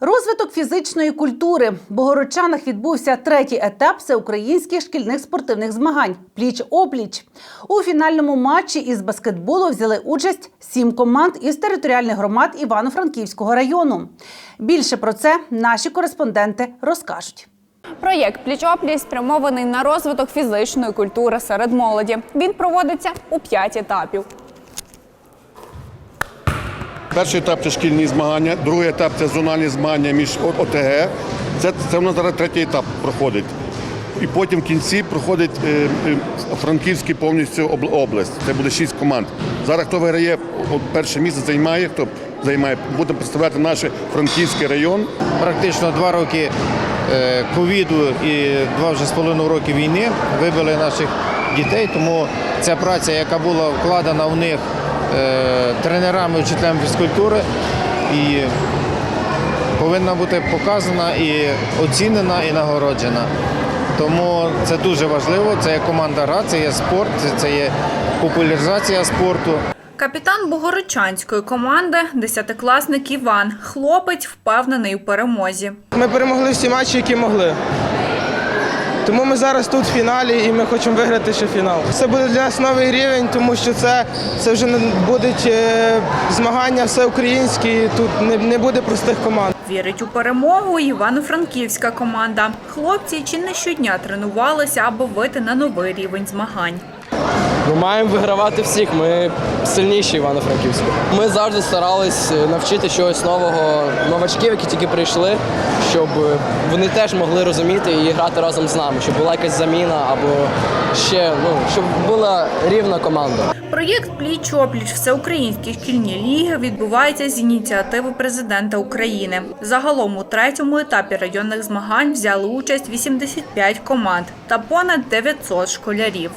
Розвиток фізичної культури. В Богородчанах відбувся третій етап всеукраїнських шкільних спортивних змагань пліч-опліч. У фінальному матчі із баскетболу взяли участь сім команд із територіальних громад Івано-Франківського району. Більше про це наші кореспонденти розкажуть. Проєкт «Пліч-опліч» спрямований на розвиток фізичної культури серед молоді. Він проводиться у п'ять етапів. Перший етап це шкільні змагання, другий етап це зональні змагання між ОТГ. Це, це в нас зараз третій етап проходить. І потім в кінці проходить е, е, Франківський повністю область. Це буде шість команд. Зараз хто виграє, перше місце займає, хто займає, буде представляти наш Франківський район. практично два роки е, ковіду і два вже з половиною роки війни вибили наших дітей. Тому ця праця, яка була вкладена в них е, тренерами, вчителями фізкультури, і повинна бути показана і оцінена, і нагороджена. Тому це дуже важливо. Це є команда гра, це є спорт, це, це є популяризація спорту. Капітан Богородчанської команди – десятикласник Іван. Хлопець впевнений у перемозі. Ми перемогли всі матчі, які могли. Тому ми зараз тут в фіналі і ми хочемо виграти ще фінал. Це буде для нас новий рівень, тому що це, це вже будуть е, змагання всеукраїнські, тут не, не буде простих команд. Вірить у перемогу Івано-Франківська команда. Хлопці чи не щодня тренувалися, аби вийти на новий рівень змагань. Ми маємо вигравати всіх. Ми сильніші Івано-Франківську. Ми завжди старались е, навчити чогось нового новачків, які тільки прийшли, щоб е, вони теж могли розуміти і грати разом з нами, щоб була якась заміна або ще ну щоб була рівна команда. Проєкт «Пліч-опліч» Всеукраїнські шкільні ліги відбувається з ініціативи президента України. Загалом у третьому етапі районних змагань взяли участь 85 команд та понад 900 школярів.